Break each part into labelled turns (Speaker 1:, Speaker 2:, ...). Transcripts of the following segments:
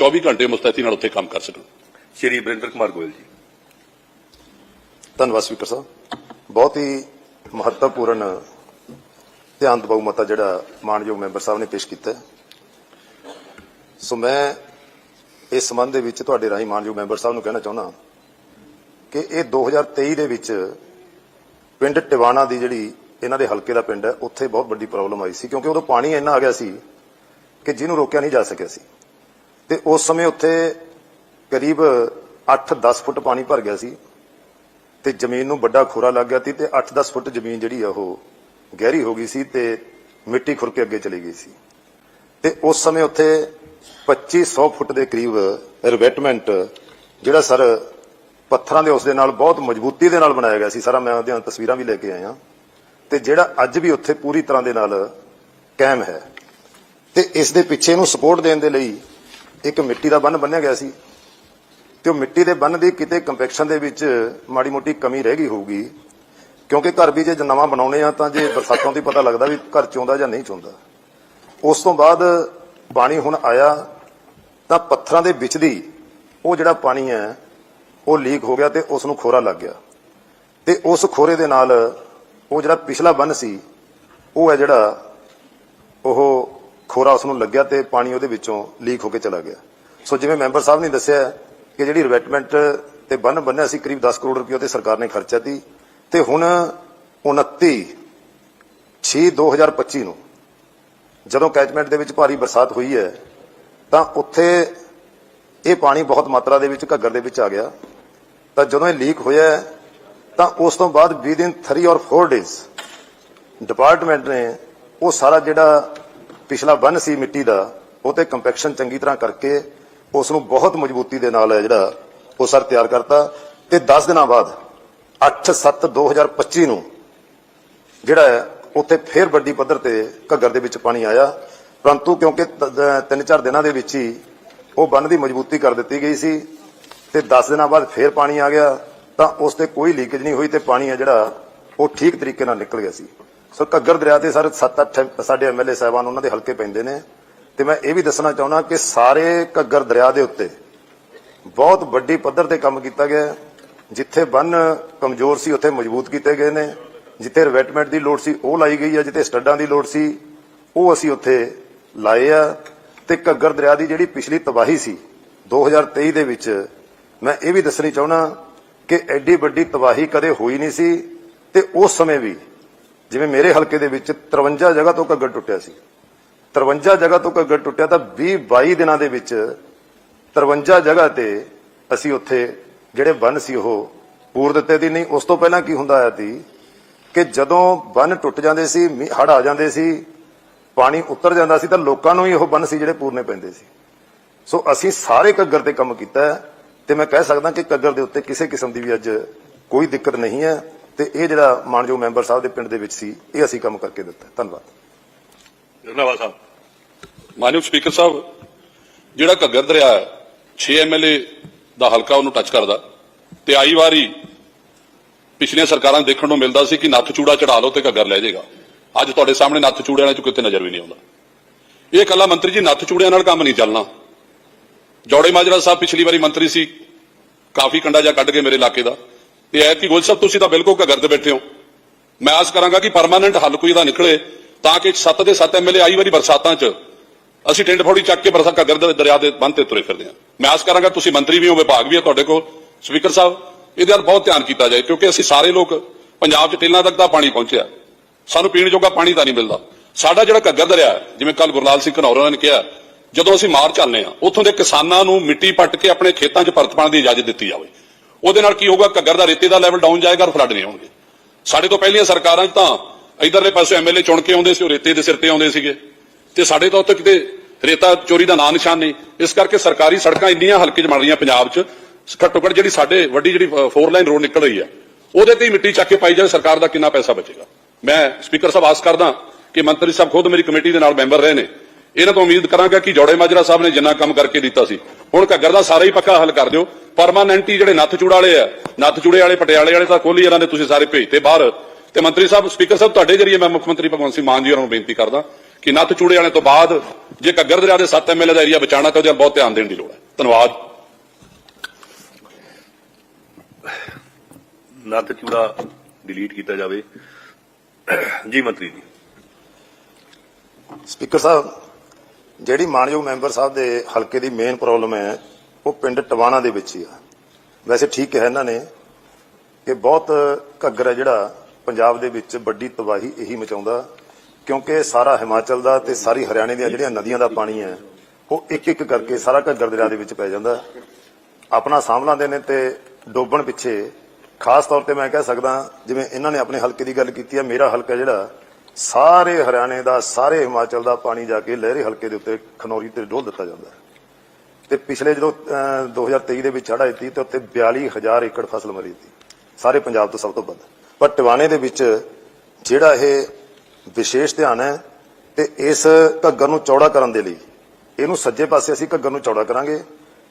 Speaker 1: 24 ਘੰਟੇ ਮੁਸਤੈਦੀ ਨਾਲ ਉੱਥੇ ਕੰਮ ਕਰ ਸਕਣ।
Speaker 2: ਸ਼੍ਰੀ ਬਰਿੰਦਰ ਕੁਮਾਰ ਗੋਇਲ ਜੀ।
Speaker 3: ਧੰਨਵਾਦ ਸਪੀਕਰ ਸਾਹਿਬ। ਬਹੁਤ ਹੀ ਮਹੱਤਵਪੂਰਨ ਧਿਆਨ ਦਬਾਊ ਮਤਾ ਜਿਹੜਾ ਮਾਨਯੋਗ ਮੈਂਬਰ ਸਾਹਿਬ ਨੇ ਪੇਸ਼ ਕੀਤਾ। ਸੋ ਮੈਂ ਇਸ ਸੰਬੰਧ ਦੇ ਵਿੱਚ ਤੁਹਾਡੇ ਰਾਹੀਂ ਮਾਨਯੋਗ ਮੈਂਬਰ ਸਾਹਿਬ ਨੂੰ ਕਹਿਣਾ ਚਾਹੁੰਦਾ ਕਿ ਇਹ 2023 ਦੇ ਵਿੱਚ ਪਿੰਡ ਟਿਵਾਣਾ ਦੀ ਜਿਹੜੀ ਇਹਨਾਂ ਦੇ ਹਲਕੇ ਦਾ ਪਿੰਡ ਹੈ ਉੱਥੇ ਬਹੁਤ ਵੱਡੀ ਪ੍ਰੋਬਲਮ ਆਈ ਸੀ ਕਿਉਂਕਿ ਉਦੋਂ ਪਾਣੀ ਇੰਨਾ ਆ ਗਿਆ ਸੀ ਕਿ ਜਿਹਨੂੰ ਰੋਕਿਆ ਨਹੀਂ ਜਾ ਸਕਿਆ ਸੀ। ਤੇ ਉਸ ਸਮੇਂ ਉੱਥੇ ਕਰੀਬ 8-10 ਫੁੱਟ ਪਾਣੀ ਭਰ ਗਿਆ ਸੀ ਤੇ ਜ਼ਮੀਨ ਨੂੰ ਵੱਡਾ ਖੋਰਾ ਲੱਗ ਗਿਆ ਸੀ ਤੇ 8-10 ਫੁੱਟ ਜ਼ਮੀਨ ਜਿਹੜੀ ਆ ਉਹ ਗਹਿਰੀ ਹੋ ਗਈ ਸੀ ਤੇ ਮਿੱਟੀ ਖੁਰ ਕੇ ਅੱਗੇ ਚਲੀ ਗਈ ਸੀ। ਤੇ ਉਸ ਸਮੇਂ ਉੱਥੇ 2500 ਫੁੱਟ ਦੇ ਕਰੀਬ ਰਿਵੈਟਮੈਂਟ ਜਿਹੜਾ ਸਰ ਪੱਥਰਾਂ ਦੇ ਉਸ ਦੇ ਨਾਲ ਬਹੁਤ ਮਜ਼ਬੂਤੀ ਦੇ ਨਾਲ ਬਣਾਇਆ ਗਿਆ ਸੀ। ਸਾਰਾ ਮੈਂ ਉਹਦੀਆਂ ਤਸਵੀਰਾਂ ਵੀ ਲੈ ਕੇ ਆਇਆ। ਤੇ ਜਿਹੜਾ ਅੱਜ ਵੀ ਉੱਥੇ ਪੂਰੀ ਤਰ੍ਹਾਂ ਦੇ ਨਾਲ ਕਾਇਮ ਹੈ। ਤੇ ਇਸ ਦੇ ਪਿੱਛੇ ਨੂੰ ਸਪੋਰਟ ਦੇਣ ਦੇ ਲਈ ਇੱਕ ਮਿੱਟੀ ਦਾ ਬੰਨ ਬੰਨਿਆ ਗਿਆ ਸੀ ਤੇ ਉਹ ਮਿੱਟੀ ਦੇ ਬੰਨ ਦੀ ਕਿਤੇ ਕੰਪੈਕਸ਼ਨ ਦੇ ਵਿੱਚ ਮਾੜੀ ਮੋਟੀ ਕਮੀ ਰਹਿ ਗਈ ਹੋਊਗੀ। ਕਿਉਂਕਿ ਘਰ ਵੀ ਜੇ ਨਵਾਂ ਬਣਾਉਣੇ ਆ ਤਾਂ ਜੇ ਬਰਸਾਤਾਂ ਤੋਂ ਪਤਾ ਲੱਗਦਾ ਵੀ ਘਰ ਚੋਂਦਾ ਜਾਂ ਨਹੀਂ ਚੋਂਦਾ। ਉਸ ਤੋਂ ਬਾਅਦ ਪਾਣੀ ਹੁਣ ਆਇਆ ਤਾਂ ਪੱਥਰਾਂ ਦੇ ਵਿੱਚ ਦੀ ਉਹ ਜਿਹੜਾ ਪਾਣੀ ਹੈ, ਉਹ ਲੀਕ ਹੋ ਗਿਆ ਤੇ ਉਸ ਨੂੰ ਖੋਰਾ ਲੱਗ ਗਿਆ। ਤੇ ਉਸ ਖੋਰੇ ਦੇ ਨਾਲ ਉਹ ਜਿਹੜਾ ਪਿਛਲਾ ਬੰਨ ਸੀ, ਉਹ ਹੈ ਜਿਹੜਾ ਉਹ ਖੋਰਾ ਉਸ ਨੂੰ ਲੱਗਿਆ ਤੇ ਪਾਣੀ ਉਹਦੇ ਵਿੱਚੋਂ ਲੀਕ ਹੋ ਕੇ ਚਲਾ ਗਿਆ। ਸੋ ਜਿਵੇਂ ਮੈਂਬਰ ਸਾਹਿਬ ਨੇ ਦੱਸਿਆ ਕਿ ਜਿਹੜੀ ਰਿਵੈਟਮੈਂਟ ਤੇ ਬੰਨ ਬੰਨਿਆ ਸੀ, ਕਰੀਬ 10 ਕਰੋੜ ਰੁਪਏ ਤੇ ਸਰਕਾਰ ਨੇ ਖਰਚਿਆ ਤੀ ਤੇ ਹੁਣ 29 6 2025 ਨੂੰ ਜਦੋਂ ਕੈਚਮੈਂਟ ਦੇ ਵਿੱਚ ਭਾਰੀ ਬਰਸਾਤ ਹੋਈ ਹੈ, ਤਾਂ ਉੱਥੇ ਇਹ ਪਾਣੀ ਬਹੁਤ ਮਾਤਰਾ ਦੇ ਵਿੱਚ ਘੱਗਰ ਦੇ ਵਿੱਚ ਆ ਗਿਆ। ਤਾਂ ਜਦੋਂ ਇਹ ਲੀਕ ਹੋਇਆ ਤਾਂ ਉਸ ਤੋਂ ਬਾਅਦ ਵਿਦਿਨ 3 ਔਰ 4 ਡੇਜ਼ ਡਿਪਾਰਟਮੈਂਟ ਨੇ ਉਹ ਸਾਰਾ ਜਿਹੜਾ ਪਿਛਲਾ ਬੰਨ ਸੀ ਮਿੱਟੀ ਦਾ, ਉਹ ਤੇ ਕੰਪੈਕਸ਼ਨ ਚੰਗੀ ਤਰ੍ਹਾਂ ਕਰਕੇ ਉਸ ਨੂੰ ਬਹੁਤ ਮਜ਼ਬੂਤੀ ਦੇ ਨਾਲ ਜਿਹੜਾ ਉਹ ਸਰ ਤਿਆਰ ਕਰਤਾ। ਤੇ 10 ਦਿਨਾਂ ਬਾਅਦ 8/7/2025 ਨੂੰ ਜਿਹੜਾ ਹੈ, ਉੱਥੇ ਫੇਰ ਵੱਡੀ ਪੱਧਰ ਤੇ ਘੱਗਰ ਦੇ ਵਿੱਚ ਪਾਣੀ ਆਇਆ। ਪਰੰਤੂ ਕਿਉਂਕਿ ਤ- ਤ- ਤਿੰਨ ਚਾਰ ਦਿਨਾਂ ਦੇ ਵਿੱਚ ਹੀ ਉਹ ਬੰਨ ਦੀ ਮਜ਼ਬੂਤੀ ਕਰ ਦਿੱਤੀ ਗਈ ਸੀ, ਤੇ 10 ਦਿਨਾਂ ਬਾਅਦ ਫੇਰ ਪਾਣੀ ਆ ਗਿਆ, ਤਾਂ ਉਸ ਤੇ ਕੋਈ ਲੀਕੇਜ ਨਹੀਂ ਹੋਈ ਤੇ ਪਾਣੀ ਹੈ ਜਿਹੜਾ ਉਹ ਠੀਕ ਤਰੀਕੇ ਨਾਲ ਨਿਕਲ ਗਿਆ ਸੀ। ਸੋ ਘੱਗਰ ਦਰਿਆ ਤੇ ਸਰ 7-8 ਸਾਡੇ ਐਮਐਲਏ ਸਾਹਿਬਾਨ ਉਹਨਾਂ ਦੇ ਹਲਕੇ ਪੈਂਦੇ ਨੇ। ਤੇ ਮੈਂ ਇਹ ਵੀ ਦੱਸਣਾ ਚਾਹੁੰਦਾ ਕਿ ਸਾਰੇ ਘੱਗਰ ਦਰਿਆ ਦੇ ਉੱਤੇ ਬਹੁਤ ਵੱਡੀ ਪੱਧਰ ਤੇ ਕੰਮ ਕੀਤਾ ਗਿਆ ਜਿੱਥੇ ਬੰਨ ਕਮਜ਼ੋਰ ਸੀ, ਉੱਥੇ ਮਜ਼ਬੂਤ ਕੀਤੇ ਗਏ ਨੇ। ਜਿੱਥੇ ਰਿਵੈਟਮੈਂਟ ਦੀ ਲੋੜ ਸੀ, ਉਹ ਲਾਈ ਗਈ ਹੈ, ਜਿੱਥੇ ਸਟੱਡਾਂ ਦੀ ਲੋੜ ਸੀ, ਉਹ ਅਸੀਂ ਉੱਥੇ ਲਾਏ ਆ। ਤੇ ਘੱਗਰ ਦਰਿਆ ਦੀ ਜਿਹੜੀ ਪਿਛਲੀ ਤਬਾਹੀ ਸੀ 2023 ਦੇ ਵਿੱਚ, ਮੈਂ ਇਹ ਵੀ ਦੱਸਣੀ ਚਾਹੁੰਦਾ ਕਿ ਐਡੀ ਵੱਡੀ ਤਬਾਹੀ ਕਦੇ ਹੋਈ ਨਹੀਂ ਸੀ। ਤੇ ਉਸ ਸਮੇਂ ਵੀ ਜਿਵੇਂ ਮੇਰੇ ਹਲਕੇ ਦੇ ਵਿੱਚ 53 ਜਗ੍ਹਾ ਤੋਂ ਘੱਗਰ ਟੁੱਟਿਆ ਸੀ। 53 ਜਗ੍ਹਾ ਤੋਂ ਘੱਗਰ ਟੁੱਟਿਆ ਤਾਂ 20 22 ਦਿਨਾਂ ਦੇ ਵਿੱਚ 53 ਜਗ੍ਹਾ ਤੇ ਅਸੀਂ ਉੱਥੇ ਜਿਹੜੇ ਬੰਨ ਸੀ ਉਹ ਪੂਰ ਦਿੱਤੇ ਦੀ। ਨਹੀਂ, ਉਸ ਤੋਂ ਪਹਿਲਾਂ ਕੀ ਹੁੰਦਾ ਆਇਆ ਸੀ ਕਿ ਜਦੋਂ ਬੰਨ ਟੁੱਟ ਜਾਂਦੇ ਸੀ ਹੜ ਆ ਜਾਂਦੇ ਸੀ, ਪਾਣੀ ਉੱਤਰ ਜਾਂਦਾ ਸੀ, ਤਾਂ ਲੋਕਾਂ ਨੂੰ ਹੀ ਉਹ ਬੰਨ ਸੀ ਜਿਹੜੇ ਪੂਰਨੇ ਪੈਂਦੇ ਸੀ। ਸੋ ਅਸੀਂ ਸਾਰੇ ਘੱਗਰ ਤੇ ਕੰਮ ਕੀਤਾ ਹੈ ਤੇ ਮੈਂ ਕਹਿ ਸਕਦਾ ਕਿ ਘੱਗਰ ਦੇ ਉੱਤੇ ਕਿਸੇ ਕਿਸਮ ਦੀ ਵੀ ਅੱਜ ਕੋਈ ਦਿੱਕਤ ਨਹੀਂ ਹੈ। ਤੇ ਇਹ ਜਿਹੜਾ ਮਾਨਯੋਗ ਮੈਂਬਰ ਸਾਹਿਬ ਦੇ ਪਿੰਡ ਦੇ ਵਿੱਚ ਸੀ, ਇਹ ਅਸੀਂ ਕੰਮ ਕਰਕੇ ਦਿੱਤਾ। ਧੰਨਵਾਦ।
Speaker 1: ਧੰਨਵਾਦ ਸਾਹਿਬ। ਮਾਨਯੋਗ ਸਪੀਕਰ ਸਾਹਿਬ, ਜਿਹੜਾ ਘੱਗਰ ਦਰਿਆ ਹੈ 6 ਐਮਐਲਏ ਦਾ ਹਲਕਾ ਉਹਨੂੰ ਟੱਚ ਕਰਦਾ। ਤੇ ਆਈ ਵਾਰੀ ਪਿਛਲੀਆਂ ਸਰਕਾਰਾਂ ਦੇਖਣ ਨੂੰ ਮਿਲਦਾ ਸੀ ਕਿ ਨੱਥ ਚੂੜਾ ਚੜਾ ਲਓ ਤੇ ਘੱਗਰ ਲੈ ਜਾਏਗਾ। ਅੱਜ ਤੁਹਾਡੇ ਸਾਹਮਣੇ ਨੱਥ ਚੂੜਿਆਂ ਨਾਲ ਕਿਤੇ ਨਜ਼ਰ ਵੀ ਨਹੀਂ ਆਉਂਦਾ। ਇਹ ਕੱਲਾ ਮੰਤਰੀ ਜੀ ਨੱਥ ਚੂੜਿਆਂ ਨਾਲ ਕੰਮ ਨਹੀਂ ਚੱਲਣਾ। ਜੋੜੇ ਮਾਜਰਾ ਸਾਹਿਬ ਪਿਛਲੀ ਵਾਰੀ ਮੰਤਰੀ ਸੀ, ਕਾਫੀ ਕੰਡਾ ਜਾ ਕੱਢ ਕੇ ਮੇਰੇ ਇਲਾਕੇ ਦਾ। ਤੇ ਐ ਕਿ ਗੋਲ ਸਾਹਿਬ, ਤੁਸੀਂ ਤਾਂ ਬਿਲਕੁਲ ਘੱਗਰ ਤੇ ਬੈਠੇ ਹੋ। ਮੈਂ ਆਸ ਕਰਾਂਗਾ ਕਿ ਪਰਮਾਨੈਂਟ ਹੱਲ ਕੋਈ ਦਾ ਨਿਕਲੇ, ਤਾਂ ਕਿ 7 ਦੇ 7 ਐਮਐਲਏ ਆਈ ਵਾਰੀ ਬਰਸਾਤਾਂ 'ਚ ਅਸੀਂ ਟਿੰਡ ਫੋੜੀ ਚੱਕ ਕੇ ਬਰਸਾ ਘੱਗਰ ਦੇ ਦਰਿਆ ਦੇ ਬੰਦ ਤੇ ਤੁਰੇ ਫਿਰਦੇ ਹਾਂ। ਮੈਂ ਆਸ ਕਰਾਂਗਾ ਤੁਸੀਂ ਮੰਤਰੀ ਵੀ ਹੋ, ਵਿਭਾਗ ਵੀ ਹੈ, ਤੁਹਾਡੇ ਕੋਲ। ਸਪੀਕਰ ਸਾਹਿਬ, ਇਹਦੇ ਵੱਲ ਬਹੁਤ ਧਿਆਨ ਕੀਤਾ ਜਾਏ, ਕਿਉਂਕਿ ਅਸੀਂ ਸਾਰੇ ਲੋਕ ਪੰਜਾਬ 'ਚ ਟਿੱਲਾਂ ਤੱਕ ਦਾ ਪਾਣੀ ਪਹੁੰਚਿਆ। ਸਾਨੂੰ ਪੀਣ ਜੋਗਾ ਪਾਣੀ ਤਾਂ ਨਹੀਂ ਮਿਲਦਾ। ਸਾਡਾ ਜਿਹੜਾ ਘੱਗਰ ਦਰਿਆ ਜਿਵੇਂ ਕੱਲ ਗੁਰਲਾਲ ਸਿੰਘ ਘਨੌਰ ਨੇ ਕਿਹਾ, ਜਦੋਂ ਅਸੀਂ ਮਾਰ ਚੱਲਨੇ ਆ ਉੱਥੋਂ ਦੇ ਕਿਸਾਨਾਂ ਨੂੰ ਮਿੱਟੀ ਪੱਟ ਕੇ ਆਪਣੇ ਖੇਤਾਂ 'ਚ ਪਰਤ ਪਾਉਣ ਦੀ ਇਜਾਜ਼ਤ ਦਿੱਤੀ ਜਾਵੇ। ਉਹਦੇ ਨਾਲ ਕੀ ਹੋਊਗਾ? ਘੱਗਰ ਦਾ ਰੇਤੇ ਦਾ ਲੈਵਲ ਡਾਊਨ ਜਾਏਗਾ ਔਰ ਫਲੱਡ ਨਹੀਂ ਹੋਣਗੇ। ਸਾਡੇ ਤੋਂ ਪਹਿਲੀਆਂ ਸਰਕਾਰਾਂ 'ਚ ਤਾਂ ਇਧਰਲੇ ਪਾਸੇ ਐਮਐਲਏ ਚੁਣ ਕੇ ਆਉਂਦੇ ਸੀ, ਉਹ ਰੇਤੇ ਦੇ ਸਿਰ ਤੇ ਆਉਂਦੇ ਸੀਗੇ। ਤੇ ਸਾਡੇ ਤੋਂ ਉੱਤੇ ਕਿਤੇ ਰੇਤਾ ਚੋਰੀ ਦਾ ਨਾਂ ਨਿਸ਼ਾਨ ਨਹੀਂ। ਇਸ ਕਰਕੇ ਸਰਕਾਰੀ ਸੜਕਾਂ ਇੰਨੀਆਂ ਹਲਕੇ 'ਚ ਬਣ ਰਹੀਆਂ ਪੰਜਾਬ 'ਚ, ਘੱਟੋ ਘੱਟ ਜਿਹੜੀ ਸਾਡੇ ਵੱਡੀ ਜਿਹੜੀ ਫੋਰ ਲਾਈਨ ਰੋਡ ਨਿਕਲ ਰਹੀ ਹੈ ਉਹਦੇ ਤੇ ਹੀ ਮਿੱਟੀ ਚੱਕ ਕੇ ਪਾਈ ਜਾਵੇ, ਸਰਕਾਰ ਦਾ ਕਿੰਨਾ ਪੈਸਾ ਬਚੇਗਾ। ਮੈਂ ਸਪੀਕਰ ਸਾਹਿਬ ਆਸ ਕਰਦਾ ਕਿ ਮੰਤਰੀ ਸਾਹਿਬ ਖੁਦ ਮੇਰੀ ਕਮੇਟੀ ਦੇ ਨਾਲ ਮੈਂਬਰ ਰਹੇ ਨੇ। ਇਹਨਾਂ ਤੋਂ ਉਮੀਦ ਕਰਾਂਗਾ ਕਿ ਜੋੜੇ ਮਾਜਰਾ ਸਾਹਿਬ ਨੇ ਜਿੰਨਾ ਕੰਮ ਕਰਕੇ ਦਿੱਤਾ ਸੀ ਹੁਣ ਘੱਗਰ ਦਾ ਸਾਰਾ ਹੀ ਪੱਕਾ ਹੱਲ ਕਰ ਦਿਓ। ਪਰਮਾਨੈਂਟੀ ਜਿਹੜੇ ਨੱਥ ਚੂੜ ਵਾਲੇ ਆ ਨੱਥ ਚੂੜੇ ਵਾਲੇ ਪਟਿਆਲੇ ਵਾਲੇ ਤਾਂ ਕੋਲੀ ਇਹਨਾਂ ਨੇ ਤੁਸੀਂ ਸਾਰੇ ਭੇਜਤੇ ਬਾਹਰ। ਤੇ ਮੰਤਰੀ ਸਾਹਿਬ ਸਪੀਕਰ ਸਾਹਿਬ ਤੁਹਾਡੇ ਜਰੀਏ ਮੈਂ ਮੁੱਖ ਮੰਤਰੀ ਭਗਵੰਤ ਸਿੰਘ ਮਾਨ ਜੀ ਹੋਰਾਂ ਨੂੰ ਬੇਨਤੀ ਕਰਦਾ ਕਿ ਨੱਥ ਚੂੜੇ ਵਾਲੇ ਤੋਂ ਬਾਅਦ ਜੇ ਘੱਗਰ ਦਰਿਆ ਦੇ 7 ਐਮਐਲਏ ਦਾ ਏਰੀਆ ਬਚਾਉਣਾ ਤਾਂ ਉਹਦੇ ਬਹੁਤ ਧਿਆਨ ਦੇਣ ਦੀ ਲੋੜ ਹੈ। ਧੰਨਵਾਦ।
Speaker 2: ਨੱਥ ਚੂੜਾ ਡਿਲੀਟ ਕੀਤਾ ਜਾਵੇ। ਜੀ ਮੰਤਰੀ ਜੀ।
Speaker 3: ਸਪੀਕਰ ਸਾਹਿਬ ਜਿਹੜੀ ਮਾਨਯੋਗ ਮੈਂਬਰ ਸਾਹਿਬ ਦੇ ਹਲਕੇ ਦੀ ਮੇਨ ਪ੍ਰੋਬਲਮ ਹੈ, ਉਹ ਪਿੰਡ ਟਵਾਣਾ ਦੇ ਵਿੱਚ ਹੀ ਆ। ਵੈਸੇ ਠੀਕ ਹੈ ਇਹਨਾਂ ਨੇ ਕਿ ਬਹੁਤ ਘੱਗਰ ਹੈ ਜਿਹੜਾ ਪੰਜਾਬ ਦੇ ਵਿੱਚ ਵੱਡੀ ਤਬਾਹੀ ਇਹੀ ਮਚਾਉਂਦਾ, ਕਿਉਂਕਿ ਸਾਰਾ ਹਿਮਾਚਲ ਦਾ ਤੇ ਸਾਰੀ ਹਰਿਆਣੇ ਦੀਆਂ ਜਿਹੜੀਆਂ ਨਦੀਆਂ ਦਾ ਪਾਣੀ ਹੈ, ਉਹ ਇੱਕ ਇੱਕ ਕਰਕੇ ਸਾਰਾ ਘੱਗਰ ਦਰਿਆ ਦੇ ਵਿੱਚ ਪੈ ਜਾਂਦਾ। ਆਪਣਾ ਸਾਂਭ ਦੇ ਨੇ ਤੇ ਡੋਬਣ ਪਿੱਛੇ ਖਾਸ ਤੌਰ ਤੇ ਮੈਂ ਕਹਿ ਸਕਦਾ, ਜਿਵੇਂ ਇਹਨਾਂ ਨੇ ਆਪਣੇ ਹਲਕੇ ਦੀ ਗੱਲ ਕੀਤੀ ਹੈ, ਮੇਰਾ ਹਲਕਾ ਜਿਹੜਾ ਸਾਰੇ ਹਰਿਆਣੇ ਦਾ ਸਾਰੇ ਹਿਮਾਚਲ ਦਾ ਪਾਣੀ ਜਾ ਕੇ ਲਹਿਰੇ ਹਲਕੇ ਦੇ ਉੱਤੇ ਖਨੌਰੀ ਤੇ ਡੋਲ ਦਿੱਤਾ ਜਾਂਦਾ ਹੈ। ਤੇ ਪਿਛਲੇ ਜਦੋਂ ਅਹ, 2023 ਦੇ ਵਿੱਚ ਹੜ੍ਹ ਦਿੱਤੀ ਸੀ ਤੇ ਉੱਤੇ 42000 ਏਕੜ ਫਸਲ ਮਰੀ ਦਿੱਤੀ ਸਾਰੇ ਪੰਜਾਬ ਤੋਂ ਸਭ ਤੋਂ ਵੱਧ ਪਰ ਟਿਵਾਣੇ ਦੇ ਵਿੱਚ ਜਿਹੜਾ ਇਹ ਵਿਸ਼ੇਸ਼ ਧਿਆਨ ਹੈ ਤੇ ਇਸ ਘੱਗਰ ਨੂੰ ਚੌੜਾ ਕਰਨ ਦੇ ਲਈ ਇਹਨੂੰ ਸੱਜੇ ਪਾਸੇ ਅਸੀਂ ਘੱਗਰ ਨੂੰ ਚੌੜਾ ਕਰਾਂਗੇ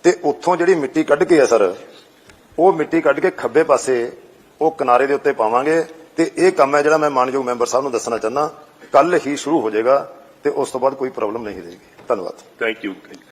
Speaker 3: ਤੇ ਉੱਥੋਂ ਜਿਹੜੀ ਮਿੱਟੀ ਕੱਢ ਕੇ ਆ ਸਰ ਉਹ ਮਿੱਟੀ ਕੱਢ ਕੇ ਖੱਬੇ ਪਾਸੇ ਉਹ ਕਿਨਾਰੇ ਦੇ ਉੱਤੇ ਪਾਵਾਂਗੇ ਤੇ ਇਹ ਕੰਮ ਹੈ ਜਿਹੜਾ ਮੈਂ ਮਾਨਯੋਗ ਮੈਂਬਰ ਸਾਹਿਬ ਨੂੰ ਦੱਸਣਾ ਚਾਹੁੰਦਾ ਕੱਲ ਹੀ ਸ਼ੁਰੂ ਹੋ ਜਾਏਗਾ ਤੇ ਉਸ ਤੋਂ ਬਾਅਦ ਕੋਈ ਪ੍ਰੋਬਲਮ ਨਹੀਂ ਰਹੇਗੀ। ਧੰਨਵਾਦ।
Speaker 2: Thank you